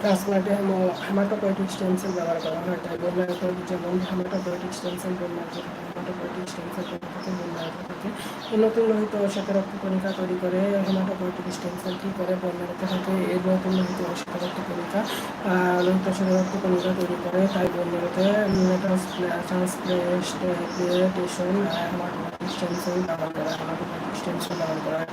ট্রান্সপ্লান্টে haematopoietic stem cell ব্যবহার করা হয়। তাই যেমন হেমাটোপয়েটিক স্টেম সেল বন্যার হেমাটোপয়েটিক স্টেম সেল থেকে বন্যার থেকে নতুন লোহিত শ্বেত রক্ত কণিকা তৈরি করে হেমাটোপয়েটিক স্টেম সেল কী করে বন্যাতে থাকে এই নতুন লোহিত শ্বেত রক্ত কণিকা লোহিত শ্বেত রক্ত কণিকা তৈরি করে। তাই বন্যাতে ট্রান্সপ্লেটেশন হেমাটোপয়েটিক সেল ব্যবহার করা হেমাটোপয়েটিক স্টেম সেল ব্যবহার করা হয়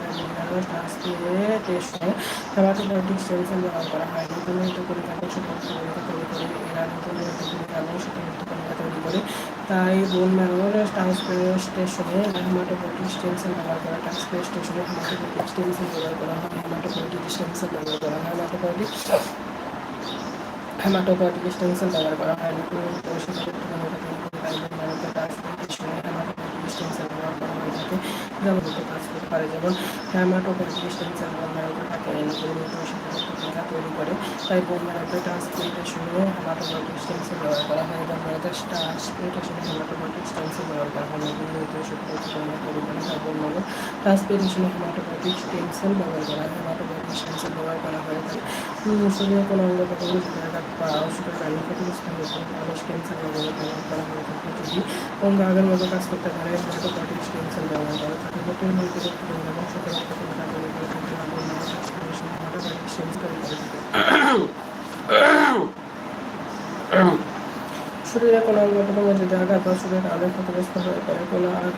ট্রান্সপ্লেটেশন হেমাটোপয়েটিক স্টেম সেল ব্যবহার করা হয়। নতুন লোহিত কণিকা কোষে কণিকা তৈরি করে, এরা নতুন লোহিত কণিকা এবং শ্বেত কণিকা তৈরি করে। তাই বোন ম্যারোর ট্রান্সপ্লেটেশনে হেমাটোপয়েটিক স্টেম সেল ব্যবহার করা ট্রান্সপ্লেটেশনে হেমাটোপয়েটিক স্টেম সেল ব্যবহার করা হয় হেমাটোপয়েটিক স্টেম সেল ব্যবহার করা হয় হেমাটোপয়েটিক হেমাটোপয়েটিক স্টেম সেল ব্যবহার করা হয়। নতুন কোষে স্টেম সেল ব্যবহার করা থাকে যেমন কাজ করতে পারে যেমন হেমাটোপয়েটিক ডিস্টেন্স বোন থাকে তৈরি করে তাই ম্যারোতে ট্রান্সপ্লেটেশনে হেমাটোপয়েটিক স্টেম সেল ব্যবহার হয় বোন ম্যারোতে ট্রান্সপ্লেটেশনে হেমাটোপয়েটিক স্টেম সেল ব্যবহার করা হয় নতুন কোষে কণিকা তৈরি করে তাই বোন ম্যারো ট্রান্সপ্লেটেশনে হেমাটোপয়েটিক স্টেম সেল ব্যবহার করা হয় হেমাটোপয়েটিক স্টেম সেল ব্যবহার করা হয় তাই কোনো অঙ্গ প্রত্যঙ্গ ওষুধের কারণে ক্ষতিগ্রস্ত হয়েছে তাহলে স্টেম সেল ব্যবহার করা হয়ে থাকে যদি অঙ্গ আগের মতো কাজ করতে পারে হেমাটোপয়েটিক স্টেম সেল ব্যবহার করা। থাকে হইতে রক্ত এবং সকল থাকে এবং হেমাটোপয়েটিক স্টেম সেল তৈরি করে থাকে শরীরে কোনো অঙ্গ প্রত্যঙ্গ যদি আঘাত বা শরীরের কারণে ক্ষতিগ্রস্ত হয়ে পড়ে, কোনো আঘাত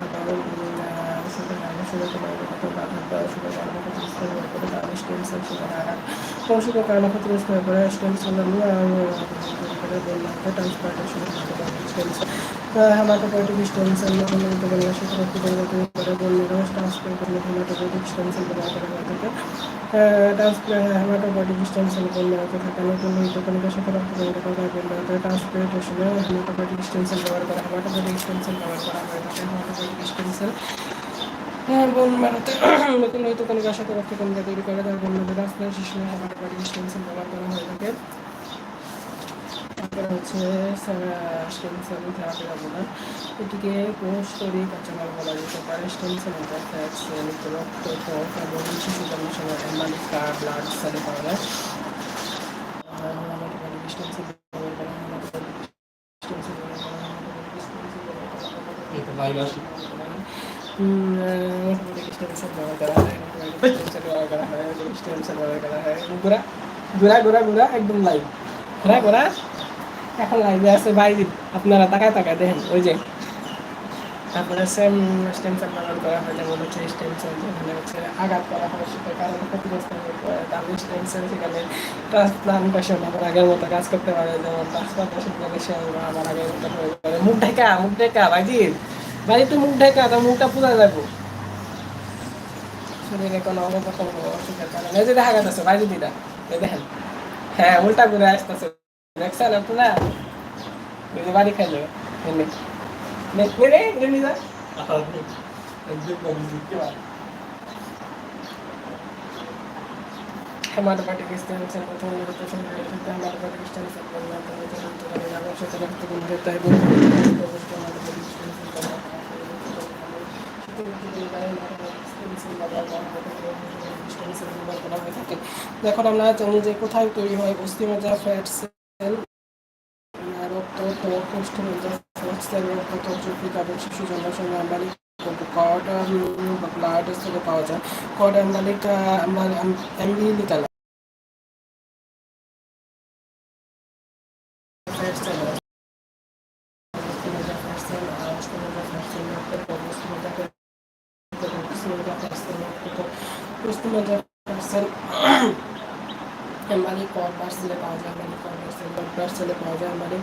ওষুধের কারণে ক্ষতিগ্রস্ত হয়ে পড়ে stem cell transplantation stem cell. Hematopoietic stem করে বন্যের ট্রান্সপ্লান্ট করলে হেমাটোপয়েটিক স্টেম সেল ব্যবহার করা থাকে ট্রান্সপ্লান্ট হেমাটোপয়েটিক স্টেম সেল বন্যাতে থাকা নতুন লোহিত কণিকার সাথে রক্ত পরিবর্তন করা বন্যাতে ট্রান্সপ্লান্টেশনে হেমাটোপয়েটিক স্টেম সেল ব্যবহার করা হেমাটোপয়েটিক স্টেম সেল ব্যবহার করা হয়ে। থাকে বোন ম্যারোতে নতুন লোহিত কণিকার সাথে রক্ত কণিকা তৈরি করে তার বন্যাতে ট্রান্সপ্লান্টেশনে হেমাটোপয়েটিক স্টেম সেল ব্যবহার করা হয়ে থাকে তারপরে হচ্ছে স্টেম সেল থেরাপি আমরা এটিকে কোষ তৈরি কাঁচামাল বলা যেতে পারে স্টেম সেল ফ্যাট সেল রক্ত ত্বক এবং শিশু জন্মের সময় অ্যামালিকা ব্লাড সেলে পাওয়া যায়। স্টেম সেল ব্যবহার করা স্টেম সেল ঘোরা ঘোরা ঘোরা একদম লাইভ ঘোরা ঘোরা এখন লাইভে আছে, ভাই, আপনারা তাকায় তাকায় দেখেন, ওই যে। তারপরে সেম স্টেম সেল ব্যবহার করা হয়, যেমন হচ্ছে স্টেম সেল যেখানে হচ্ছে আঘাত করা হয় ক্ষতিগ্রস্ত সেল সেখানে আবার আগের মতো কাজ করতে পারে, যেমন সে আবার আগের মতো মুখ ঢেকা মুখ ঢেকা ভাইজি ভাই, তো মুখ ঢেকা তার মুখটা পূজা যাব। শরীরে কোনো অঙ্গ অসুখের কারণে। যে দেখা গেছে দিদা দেখেন। হ্যাঁ উল্টা ঘুরে আসতেছে। দেখছেন আপনারা ওই বাড়ি খাইলো দেখবে রে রেমি যা হেমাটোপয়েটিক স্টেম সেল প্রথম নির্বাচন হেমাটোপয়েটিক স্টেম সেল আবশ্যক রক্ত কমতে তাই দেখুন আমরা জানি যে কোথায় তৈরি হয় অস্থিমজ্জা ফ্যাট সেল রক্ত সেল রক্ত তর্জপিক এবং শিশু পাওয়া যায় অ্যাম্বালিক ফ্যাট সেল অস্থিমজ্জা ফ্যাট সেল অস্থিমজ্জা ফ্যাট সেল রক্তের অস্থিমজ্জা অস্থিমজ্জা ফ্যাট সেল এম্বালি কর পার্সেলে পাওয়া যায় এম্বালি কর পার্সেল কর পার্সেলে পাওয়া যায়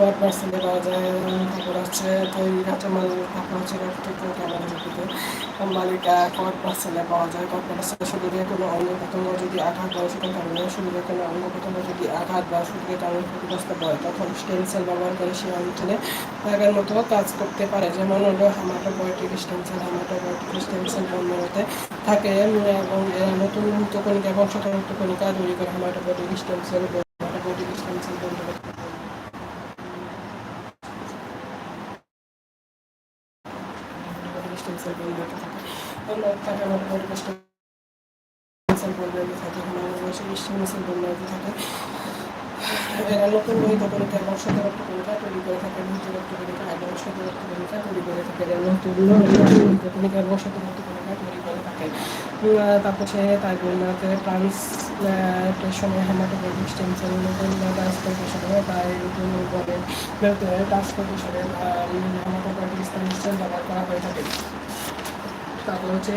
কর পার্সেলে পাওয়া যায়, তারপর কর পার্সেলে পাওয়া যায় পার্সেলে শরীরে কোনো অঙ্গ প্রত্যঙ্গ যদি আঘাত বা ওষুধের কারণে শরীরে কোনো অঙ্গ প্রত্যঙ্গ যদি আঘাত বা কারণে ক্ষতিগ্রস্ত হয়, তখন স্টেম সেল ব্যবহার করে সেই অঞ্চলে আগের মতো কাজ করতে পারে। যেমন হলো hematopoietic stem cell hematopoietic stem cell বন্ধতে থাকে এবং এরা নতুন মুক্ত কণিকা এবং সকলমুক্ত কণিকা তৈরি করে hematopoietic stem cell hematopoietic stem cell বন্ধ করতে স্টেম সেল বন্ধ করতে থাকে থাকে হেমাটোপয়েটিক স্টেম সেল বন্ধ বৃষ্টি মিছিল বন্যা থাকে এরা নতুন লোহিত কণিকা এবং সতরক্ত কণিকা তৈরি করে থাকে লোহিত কণিকা এবং সতরক্ত কণিকা তৈরি করে থাকে এরা নতুন লোহিত কণিকা এবং সতরক্ত কণিকা তৈরি করে থাকে। তারপর সে তার বন্যাতে ট্রান্সপ্লেশনে হেমাটোপয়েটিক স্টেম সেল নতুন ট্রান্সপ্লেশনে তাই নতুন বলে ট্রান্সপ্লেশনে হেমাটোপয়েটিক স্টেম সেল ব্যবহার করা হয়ে থাকে। তারপর হচ্ছে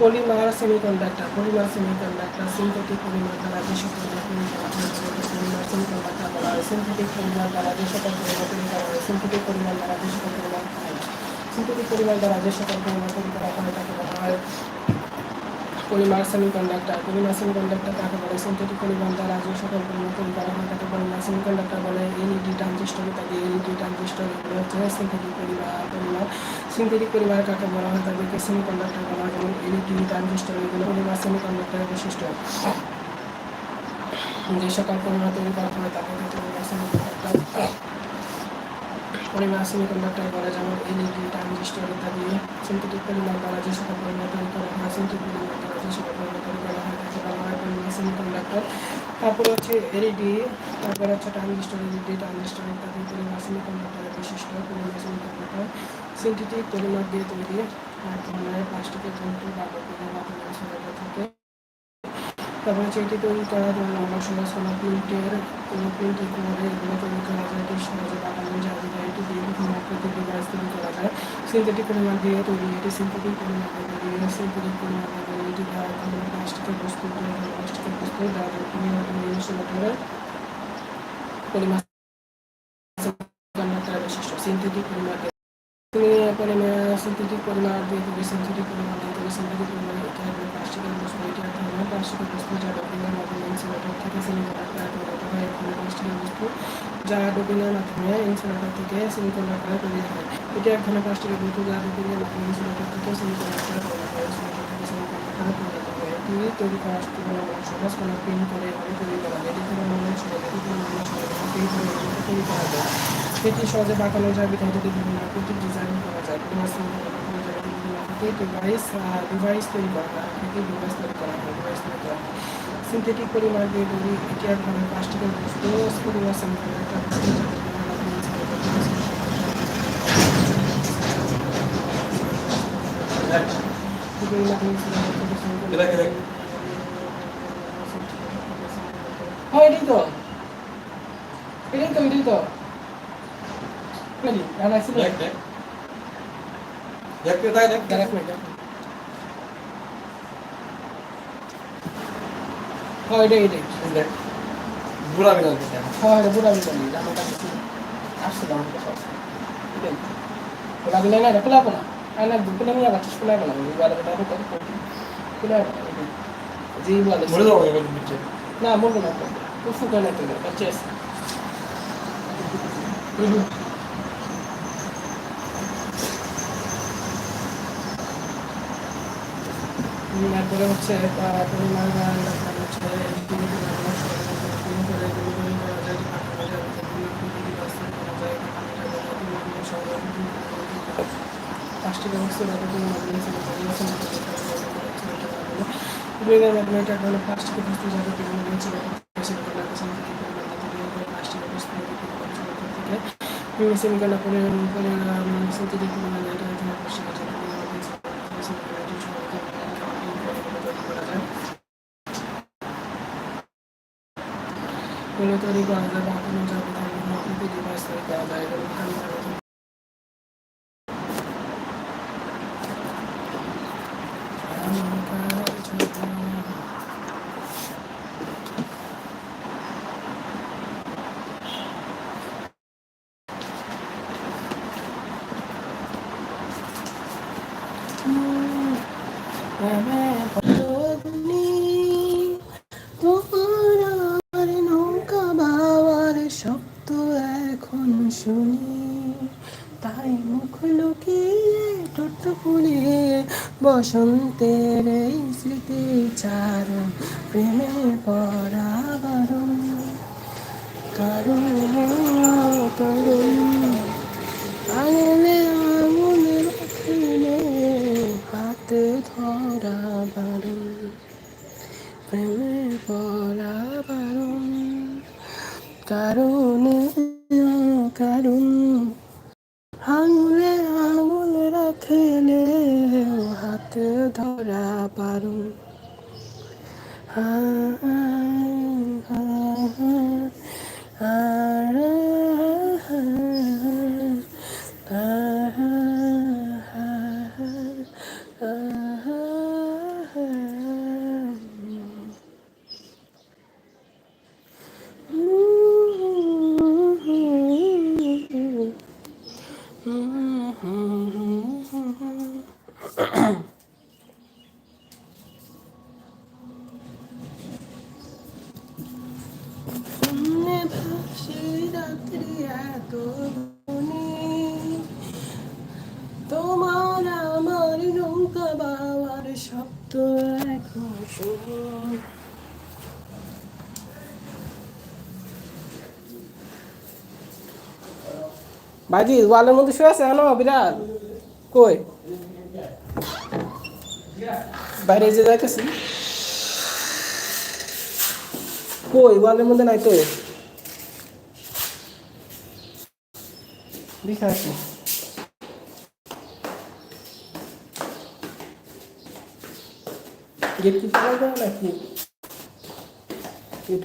polymer semiconductor polymer semiconductor synthetic polymer দ্বারা যে সকল পলিমার সেমিকন্ডাক্টর বলা হয় সিনথেটিক পলিমার দ্বারা যে সকল পরিমাণ করা হয় সিনথেটিক পলিমার দ্বারা যে সকল পলিমার সিনথেটিক পলিমার দ্বারা যে সকল পরিমাণ করা হয়, তাকে বলা হয় পলিমার সেমিকন্ডাক্টর পলিমার সেমিকন্ডাক্টর কাকে বলে সিনথেটিক পলিমার দ্বারা যে সকল পলিমার তৈরি করা হয় তাকে পলিমার সেমিকন্ডাক্টর বলে এলইডি ট্রানজিস্টর ইত্যাদি এলইডি ট্রানজিস্টর এগুলো হচ্ছে synthetic polymer polymer synthetic polymer কাকে বলা হয়? তাদেরকে সেমিকন্ডাক্টর বলা হয়, যেমন এলইডি ট্রানজিস্টর এগুলো পলিমার সেমিকন্ডাক্টরের বৈশিষ্ট্য। যে সকল পলিমার তৈরি করা হয়, তাকে পলিমার সেমিকন্ডাক্টর পলিমার সেমিকন্ডাক্টর বলে, যেমন এলইডি ট্রানজিস্টর ইত্যাদি সিনথেটিক পরিমাণ দ্বারা যে সকল পরিমাণ তৈরি করা হয় সিনথেটিক পলিমার দ্বারা যে সকল পরিমাণ তৈরি করা হয়, তাকে বলা হয় পলিমার সেমিকন্ডাক্টর তারপর হচ্ছে এলইডি তারপর হচ্ছে ট্রানজিস্টর এলইডি ট্রানজিস্টর ইত্যাদি পলিমার সেমিকন্ডাক্টরের বিশিষ্ট পরিমাণ সেমিকন্ডাক্টর সিনথেটিক পরিমাপ দিয়ে তৈরি হয় ধরনের প্লাস্টিকের তন্তু বা মাধ্যমে থাকে। তারপর হচ্ছে এটি তৈরি করার জন্য অনেক সময় সোনা প্রিন্টের কোনো প্রিন্টের করে এগুলো তৈরি করা যায় এটি সহজে বানানো যায় যায় এটি দিয়ে বিভিন্ন আকৃতির ডিভাইস তৈরি করা যায় সিনথেটিক পরিমাণ দিয়ে তৈরি এটি সিনথেটিক পরিমাণ দিয়ে তৈরি সিনথেটিক পরিমাণ দিয়ে তৈরি এটি দেওয়া কোনো প্লাস্টিকের বস্তু প্লাস্টিকের বস্তু দেওয়া ইনসুলেটরের পরিমাণ বিশিষ্ট সিনথেটিক পরিমাণ পরিমাণ সিনথেটিক পরিমাণ দিয়ে তৈরি সিনথেটিক পরিমাণ দিয়ে তৈরি সিনথেটিক পরিমাণ এটি হবে প্লাস্টিকের বস্তু এটি এক ধরনের প্লাস্টিকের বস্তু যা ডোপিনের মাধ্যমে ইনসুলেটর থেকে সেমিকন্ডাক্টরে পরিণত হয়। এবং প্লাস্টিকের বস্তু যা ডোপিনের মাধ্যমে ইনসুলেটর থেকে সেমিকন্ডাক্টরে তৈরি হয়। এটি এক ধরনের প্লাস্টিকের বস্তু যা ডোপিনের মাধ্যমে ইনসুলেটর থেকে সেমিকন্ডাক্টরে পরিণত হয়। থেকে এটি তৈরি করা সহজ কোনো প্রিন্ট করে এভাবে তৈরি করা যায় এটি কোনো মনে সহজ এটি কোনো মনে সহজ তৈরি করে তৈরি করা যায়। এটি সহজে বাঁকানো যায় বিধায় এটি বিভিন্ন আকৃতির ডিজাইন করা যায় কোনো ডিভাইস ডিভাইস তৈরি করা হয় আকৃতির ডিভাইস তৈরি করা হয় ডিভাইস তৈরি করা হয়। সিনথেটিক পরিমাণ দিয়ে তৈরি, এটি এক ধরনের প্লাস্টিকের বস্তু পরিমাণ সেমিকন্ডাক্টর হ্যাঁ এটাই তো এটাই তো এটাই তো দেখ দেখতে তাই দেখ. হ্যাঁ এটাই এটাই দেখ বুড়া বিড়াল হ্যাঁ এটা পুরা বিদালি আমার কাছে ছিল আসছিল আমার কাছে এটাই পুরা বিদালি না এটা খোলা না না দুপুরে নিয়ে আবার খোলা না খোলা জি বলে মরে যাব এবার নিচে না মরবো না তো ফুকা না কাছে আছে তারপরে হচ্ছে পাঁচটি ব্যবস্থা বিভিন্ন মাধ্যমে এটা হলো প্লাস্টিকের বস্তু যাতে বিভিন্ন প্লাস্টিকের বস্তু থেকে সেমিকন্ডাক্টর সিনথেটিক এটা তৈরি করা যায় বা কোনো যাবে ডিভাইস তৈরি করা যায় এবং তোমার নৌকা বাবার শব্দ এখন শুনি তাই মুখ লুকিয়ে ঠোঁট বসন্তের এই স্মৃতি চারণ প্রেমে পড়া বারণ কারণ কারণ কারণে কারণ বাজি ওয়ালের মধ্যে শুয়ে আছে এখনও, বিড়াল। কই? বাইরে যে যাইতেছি। কই, ওয়ালের মধ্যে নাই তো? গেট কি নাকি? গেট